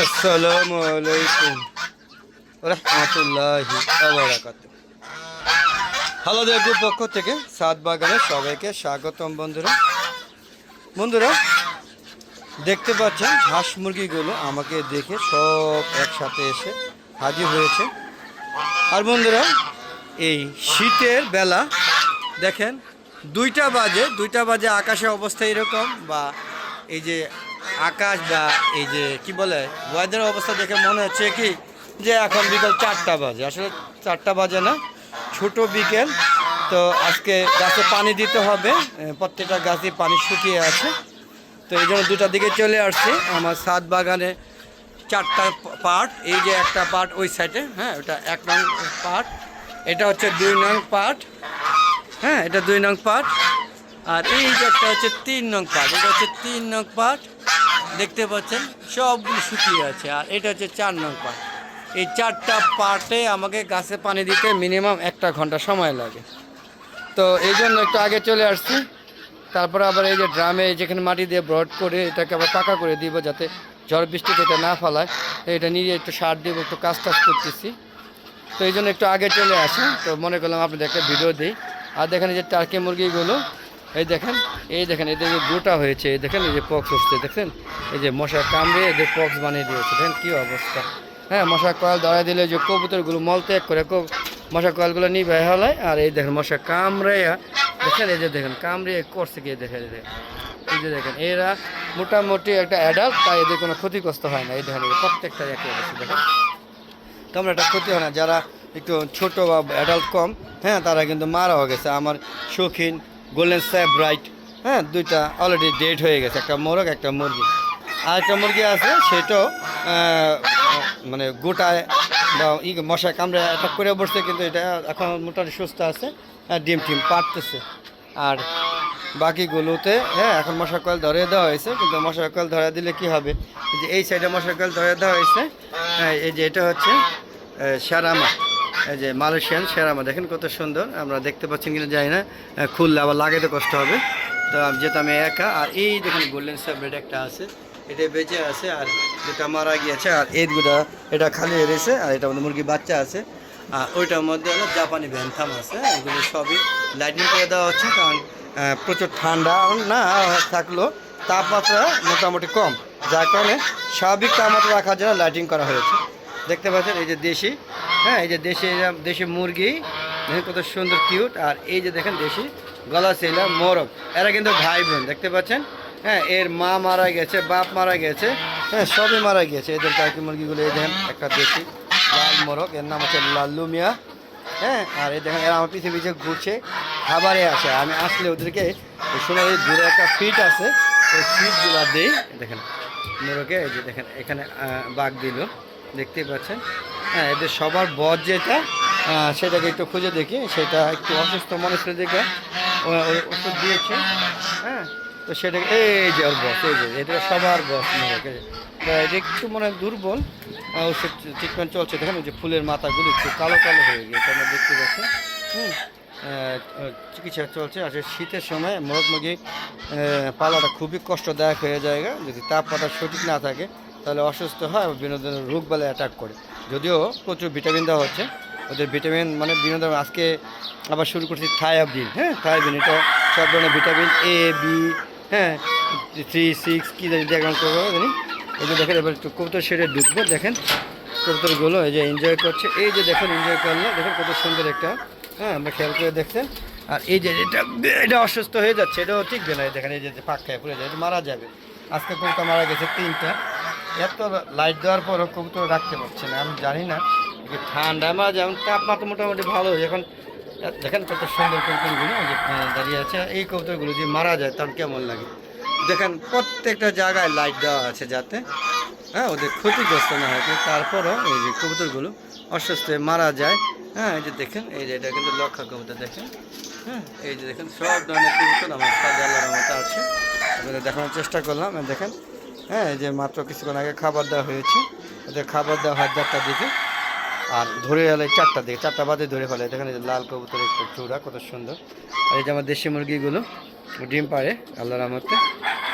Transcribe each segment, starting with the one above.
আসসালামু আলাইকুম রহমতুল্লাহি হ্যালো দেখু পক্ষ থেকে সাত বাগানে সবাইকে স্বাগতম বন্ধুরা। বন্ধুরা, দেখতে পাচ্ছেন হাঁস মুরগিগুলো আমাকে দেখে সব একসাথে এসে হাজির হয়েছে। আর বন্ধুরা, এই শীতের বেলা দেখেন, দুইটা বাজে দুইটা বাজে আকাশে অবস্থা এরকম বা এই যে আকাশ বা এই যে, কি বলে ওয়েদারের অবস্থা দেখে মনে হচ্ছে কি, যে এখন বিকেল চারটা বাজে। আসলে চারটা বাজে না, ছোট বিকেল। তো আজকে গাছে পানি দিতে হবে প্রত্যেকটা গাছে পানি শুকিয়ে আছে। তো এই জন্য দুটার দিকে চলে আসছি। আমার সাত বাগানে চারটা পার্ট, এই যে একটা পার্ট ওই সাইডে হ্যাঁ ওটা এক নং পার্ট, এটা হচ্ছে দুই নং পার্ট হ্যাঁ এটা দুই নং পার্ট। আর এই যে একটা হচ্ছে তিন নং পার্ট, এটা হচ্ছে তিন নং পার্ট। দেখতে পাচ্ছেন, সবগুলো শুকিয়ে আছে। আর এটা হচ্ছে চার নং পার্ট এই চারটা পার্টে আমাকে গাছে পানি দিতে মিনিমাম একটা ঘণ্টা সময় লাগে। তো এই জন্য একটু আগে চলে আসছি। তারপরে আবার এই যে ড্রামে যেখানে মাটি দিয়ে ব্রড করে এটাকে আবার পাকা করে দিব যাতে ঝড় বৃষ্টিতে এটা না ফালায়। এটা নিয়ে একটু সার দিব, একটু কাজ টাজ করতেছি। তো এই জন্য একটু আগে চলে আসি। তো মনে করলাম আপনাদের একটা ভিডিও দিই। আর দেখেন যে টার্কি মুরগিগুলো এই দেখেন এই দেখেন এদের যে গোটা হয়েছে, এই দেখেন, এই যে পক্স হচ্ছে দেখছেন? এই যে মশা কামড়ে এদের পক্স বানিয়ে দিয়েছে, দেখেন কী অবস্থা। হ্যাঁ মশা কয়াল ধরা দিলে যে কবুতরগুলো মল ত্যাগ করে মশা কয়েলগুলো নিবে হলায় আর এই দেখেন, মশা কামড়ে দেখেন, এই যে দেখেন, কামড়ে করছে কি দেখেন, এই যে দেখেন, এরা মোটামুটি একটা অ্যাডাল্ট তাই এদের কোনো ক্ষতিগ্রস্ত হয় না, এই দেখেন প্রত্যেকটা একই অবস্থা, দেখেন। তেমন একটা ক্ষতি হয় না, যারা একটু ছোট বা অ্যাডাল্ট কম হ্যাঁ তারা কিন্তু মারা হয়ে গেছে। আমার শৌখিন গোল্ডেন স্যাপ ব্রাইট হ্যাঁ দুইটা অলরেডি ডেট হয়ে গেছে। একটা মোরগ, একটা মুরগি। আর একটা মুরগি আছে সেটাও মানে গোটায় বা ই মশায় কামড়ে অ্যাটাক করে বসছে, কিন্তু এটা এখন মোটামুটি সুস্থ আছে ডিম টিম পারতেছে আর বাকিগুলোতে হ্যাঁ এখন মশা কয়েল ধরে দেওয়া হয়েছে, কিন্তু মশা কয়েল ধরে দিলে কি হবে? যে এই সাইডে মশা কয়েল ধরে দেওয়া হয়েছে হ্যাঁ এই যে এটা হচ্ছে সেরামা। এই যে মালয়েশিয়ান সেরামা দেখেন কত সুন্দর, আমরা দেখতে পাচ্ছেন কিনা জানি না খুললে আবার লাগাইতে কষ্ট হবে। তো যেহেতু আমি একা, আর এই দেখুন গোল্ডেন সাবরেড একটা আছে, এটা বেঁচে আছে আর যেটা মারা গিয়েছে, আর এই দুটা এটা খালি রয়েছে, আর এটা মধ্যে মুরগি বাচ্চা আছে। আর ওইটার মধ্যে হলো জাপানি ভ্যানথাম আছে এগুলো সবই লাইটিং করে দেওয়া হচ্ছে, কারণ প্রচুর ঠান্ডা না থাকলেও তাপমাত্রা মোটামুটি কম, যার কারণে স্বাভাবিক তাপমাত্রা রাখার জন্য লাইটিং করা হয়েছে। দেখতে পাচ্ছেন, এই যে দেশি হ্যাঁ এই যে দেশি দেশি মুরগি কত সুন্দর কিউট আর এই যে দেখেন দেশি গলা সেলা মোরগ। এরা কিন্তু ভাই বোন দেখতে পাচ্ছেন? হ্যাঁ এর মা মারা গেছে, বাপ মারা গেছে হ্যাঁ সবই মারা গেছে। এদের টার্কি মুরগিগুলো, এই দেখেন, একটা দেশি লাল মোরগ, এর নাম হচ্ছে লাল্লু মিয়া হ্যাঁ আর এই দেখেন, এরা আমার পিছিয়ে পিছিয়ে ঘুরছে, খাবারে আসে। আমি আসলে ওদেরকে সময় এই দূরে একটা ফিট আছে ওই ফিটগুলো দিই। দেখেন, মোরগে, এই যে দেখেন, এখানে বাঘ দিল, দেখতেই পাচ্ছেন? হ্যাঁ এদের সবার বধ যেটা সেটাকে একটু খুঁজে দেখি, সেটা একটু অসুস্থ মানুষের ওই ওষুধ দিয়েছে হ্যাঁ তো সেটাকে এই যে ওর বস, এই যে, এটা সবার বস যে। তো এটা একটু মনে হয় দুর্বল ওষুধ ট্রিটমেন্ট চলছে, দেখেন যে ফুলের মাথাগুলো একটু কালো কালো হয়ে গিয়েছে আমরা দেখতে পাচ্ছি, হুম চিকিৎসা চলছে, আর শীতের সময় মোরগ মুরগি পালাটা খুবই কষ্টদায়ক হয়ে যায় যদি তাপমাত্রা সঠিক না থাকে, তাহলে অসুস্থ হয়, বিনোদনের রোগ বালে অ্যাটাক করে যদিও প্রচুর ভিটামিন দেওয়া হচ্ছে। ওদের ভিটামিন মানে বিভিন্ন ধরনের আজকে আবার শুরু করছি থায়াবিন হ্যাঁ? থায়াবিন, এটা সব ধরনের ভিটামিন এ বি হ্যাঁ? থ্রি সিক্স কী জানি দেখবেন করব, জানি? এই যে দেখেন, এবার কবুতর শেডে ঢুকবো, দেখেন। কবুতরগুলো এই যে এনজয় করছে। এই যে দেখেন এনজয় করল, দেখেন কত সুন্দর একটা হ্যাঁ? আমরা খেয়াল করে দেখছেন। আর এই যে এটা এটা অসুস্থ হয়ে যাচ্ছে, এটাও ঠিক না দেখেন, এই যে পাক খায়, পড়ে যায়, এটা মারা যাবে। আজকে কবুতর মারা গেছে তিনটা। এত লাইট দেওয়ার পরও কবুতর রাখতে পারছে না, আমি জানি না। ঠান্ডা মারা যেমন তাপমাত্রা মোটামুটি ভালো, এখন দেখেন কত সুন্দর কবুতরগুলো যে দাঁড়িয়ে আছে, এই কবুতরগুলো যদি মারা যায় তার কেমন লাগে? দেখেন প্রত্যেকটা জায়গায় লাইট দেওয়া আছে যাতে হ্যাঁ ওদের ক্ষতিগ্রস্ত না হয় তারপরও এই যে কবুতরগুলো অসুস্থ মারা যায় হ্যাঁ এই যে দেখেন, এই যে এটা কিন্তু লক্ষা কবুতর, দেখেন হ্যাঁ এই যে দেখেন, সব ধরনের কবুতর আমার মতো আছে। দেখানোর চেষ্টা করলাম, দেখেন হ্যাঁ যে মাত্র কিছুক্ষণ আগে খাবার দেওয়া হয়েছে। ওদের খাবার দেওয়া হয় চারটা দিকে, আর ধরে এলে চারটার দিকে, চারটা বাদে ধরে ফেলে। দেখেন লাল কবুতর একটু চূড়া, কত সুন্দর। আর এই যে আমার দেশি মুরগিগুলো, ডিম পাড়ে, আল্লাহর রহমতে।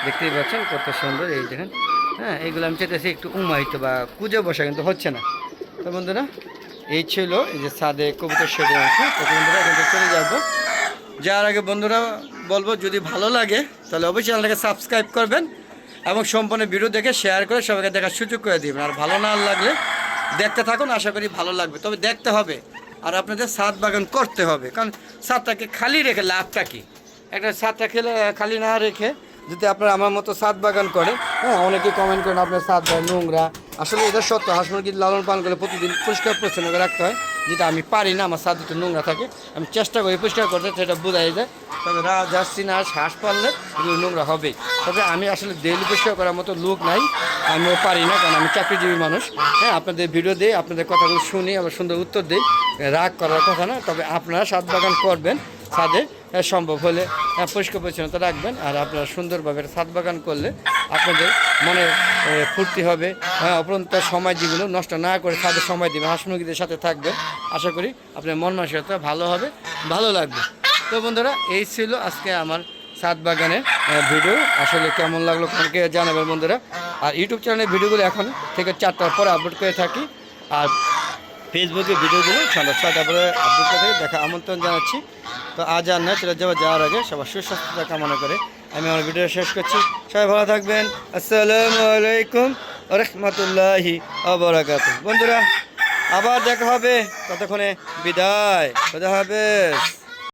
দেখতেই পাচ্ছেন কত সুন্দর এই দেখেন। হ্যাঁ এইগুলো আমি চেতেছি একটু উমাইতে বা কুজে বসা, কিন্তু হচ্ছে না। তো বন্ধুরা, এই ছিল এই যে সাদে কবুতর শেডে আছে। তো বন্ধুরা, এখান থেকে চলে যাব। যাওয়ার আগে বন্ধুরা বলব, যদি ভালো লাগে, তাহলে অবশ্যই চ্যানেলটাকে সাবস্ক্রাইব করবেন। এবং সম্পূর্ণ ভিডিও দেখে শেয়ার করে সবাইকে দেখার সুযোগ করে দিবেন। আর ভালো না লাগলে দেখতে থাকুন, আশা করি ভালো লাগবে। তবে দেখতে হবে, আর আপনাদের সাত বাগান করতে হবে। কারণ সাতটাকে খালি রেখে লাভটা কি? একটা সাতটা খেলে খালি না রেখে যদি আপনারা আমার মতো সাত বাগান করে হ্যাঁ অনেকে কমেন্ট করেন আপনার সাত বাগান নোংরা। আসলে এটা সত্য, হাঁস মুরগি লালন পালন করে প্রতিদিন পরিষ্কার পরিচ্ছন্ন রাখতে হয়। যেটা আমি পারি না, আমার সাথে তো নোংরা থাকে। আমি চেষ্টা করি, পরিষ্কার করতে, সেটা বোঝাই যায়। তবে যাচ্ছি না শ্বাস পারলে নোংরা হবে। তবে আমি আসলে ডেলি পরিষ্কার করার মতো লোক নাই। আমিও পারি না, কারণ আমি চাকরিজীবী মানুষ। হ্যাঁ আপনাদের ভিডিও দিই, আপনাদের কথাগুলো শুনি, আবার সুন্দর উত্তর দিই। রাগ করার কথা না, তবে আপনারা সাত বাগান করবেন, ছাদে। সম্ভব হলে আহ, পরিষ্কার পরিচ্ছন্নতা রাখবেন আর আপনারা সুন্দরভাবে ছাদ বাগান করলে আপনাদের মনে ফুর্তি হবে। হ্যাঁ অপরন্ত সময় যেগুলো নষ্ট না করে ছাদে সময় দিবেন হাঁস মুরগিদের সাথে থাকবেন। আশা করি আপনার মন মানসিকতা ভালো হবে ভালো লাগবে। তো বন্ধুরা এই ছিল আজকে আমার ছাদ বাগানের ভিডিও। আসলে কেমন লাগল কালকে জানাবেন বন্ধুরা। আর ইউটিউব চ্যানেলের ভিডিওগুলো এখন থেকে চারটার পরে আপলোড করে থাকি। আর ফেসবুকে ভিডিওগুলো সন্ধ্যা ছয়টা পরে আপলোড করে থাকি। দেখা আমন্ত্রণ জানাচ্ছি। তো আজ আর না চলে যাওয়া যাওয়ার আগে। সবার সুস্বাস্থ্যতা কামনা করে। আমি আমার ভিডিও শেষ করছি। সবাই ভালো থাকবেন। আসসালামু আলাইকুম রহমতুল্লাহি আবরাকাত বন্ধুরা, আবার দেখা হবে। ততক্ষণে বিদায়। খোদা হাফেজ।